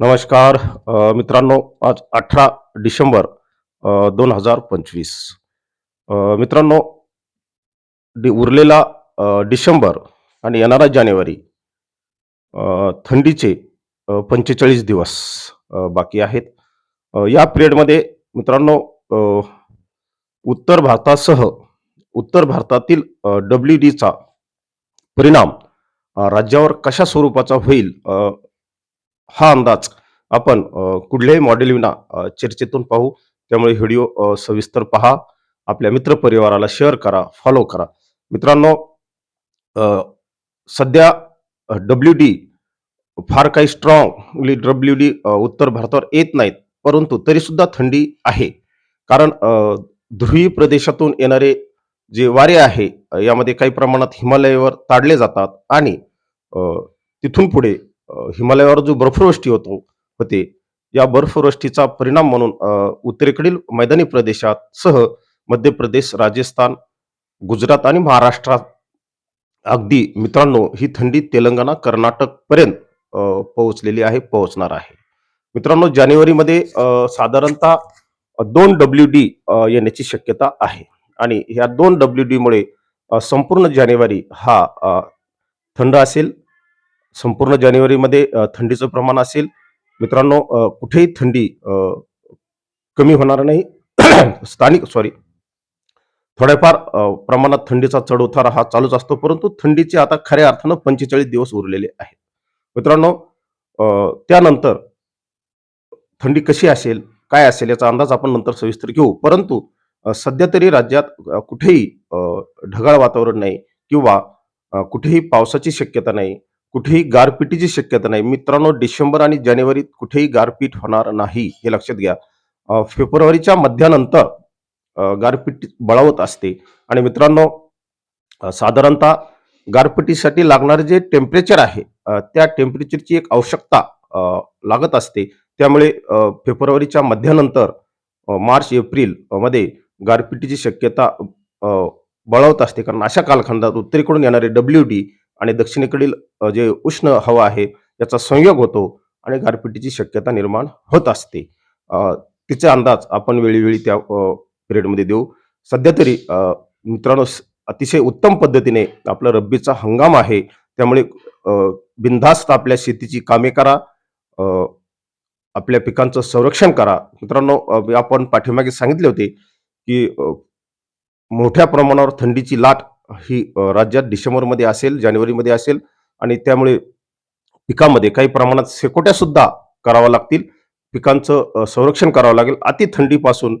नमस्कार मित्रांनो आज अठरा डिसेंबर दोन हजार पंचवीस. मित्रांनो डि उरलेला डिसेंबर आणि येणारा जानेवारी थंडीचे पंचेचाळीस दिवस बाकी आहेत. या पिरियडमध्ये मित्रांनो उत्तर भारतासह उत्तर भारतातील डब्ल्यू डीचा परिणाम राज्यावर कशा स्वरूपाचा होईल हा अंदाज आपण कुठल्याही मॉडेल विना चर्चेतून पाहू. त्यामुळे व्हिडिओ सविस्तर पहा. आपल्या मित्रपरिवाराला शेअर करा फॉलो करा. मित्रांनो सध्या डब्ल्यू डी फार काही स्ट्रॉंगली डब्ल्यू डी उत्तर भारतावर येत नाहीत. परंतु तरी सुद्धा थंडी आहे. कारण ध्रुवी ध्रुवीय प्रदेशातून येणारे जे वारे आहे यामध्ये काही प्रमाणात हिमालयावर ताडले जातात आणि तिथून पुढे हिमालयावर जो बर्फवृष्टी होतो होते या बर्फवृष्टीचा परिणाम म्हणून उत्तरेकडील मैदानी प्रदेशात सह मध्य प्रदेश राजस्थान गुजरात आणि महाराष्ट्रात अगदी मित्रांनो ही थंडी तेलंगणा कर्नाटक पर्यंत पोहोचलेली आहे पोहोचणार आहे. मित्रांनो जानेवारीमध्ये साधारणतः दोन डब्ल्यू डी येण्याची शक्यता आहे. आणि ह्या दोन डब्ल्यू डी मुळे संपूर्ण जानेवारी हा थंड असेल. संपूर्ण जानेवारीमध्ये थंडीचं प्रमाण असेल. मित्रांनो कुठेही थंडी कमी होणार नाही. स्थानिक सॉरी थोड्याफार प्रमाणात थंडीचा चढउतार हा चालूच असतो परंतु थंडीचे आता खऱ्या अर्थानं पंचेचाळीस दिवस उरलेले आहेत. मित्रांनो त्यानंतर थंडी कशी असेल काय असेल याचा अंदाज आपण नंतर सविस्तर घेऊ. परंतु सध्या तरी राज्यात कुठेही ढगाळ वातावरण नाही किंवा कुठेही पावसाची शक्यता नाही. कुठेही गारपिटीची शक्यता नाही. मित्रांनो डिसेंबर आणि जानेवारीत कुठेही गारपीट होणार नाही हे लक्षात घ्या. फेब्रुवारीच्या मध्यानंतर गारपीट बळावत असते. आणि मित्रांनो साधारणतः गारपिटीसाठी लागणारे जे टेम्परेचर आहे त्या टेम्परेचरची एक आवश्यकता लागत असते. त्यामुळे फेब्रुवारीच्या मध्यानंतर मार्च एप्रिलमध्ये गारपिटीची शक्यता बळवत बळावत असते. कारण अशा कालखंडात उत्तरेकडून येणारे डब्ल्यू डी आणि दक्षिणेकडील जे उष्ण हवा आहे याचा संयोग होतो आणि गारपिटीची शक्यता निर्माण होत असते. तिचा अंदाज आपण वेळोवेळी त्या पिरियडमध्ये देऊ. सध्या तरी मित्रांनो अतिशय उत्तम पद्धतीने आपला रब्बीचा हंगाम आहे. त्यामुळे बिनधास्त आपल्या शेतीची कामे करा. आपल्या पिकांचं संरक्षण करा. मित्रांनो आपण पाठीमागे सांगितले होते की मोठ्या प्रमाणावर थंडीची लाट ही राज्यात डिसेंबरमध्ये असेल जानेवारीमध्ये असेल आणि त्यामुळे पिकामध्ये काही प्रमाणात शेकोट्या सुद्धा कराव्या लागतील. पिकांचं संरक्षण करावं लागेल. अति थंडीपासून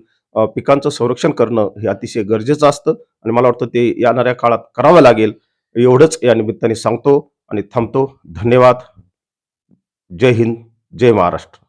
पिकांचं संरक्षण करणं हे अतिशय गरजेचं असतं आणि मला वाटतं ते येणाऱ्या काळात करावं लागेल. एवढंच या निमित्ताने सांगतो आणि थांबतो. धन्यवाद. जय हिंद जय महाराष्ट्र.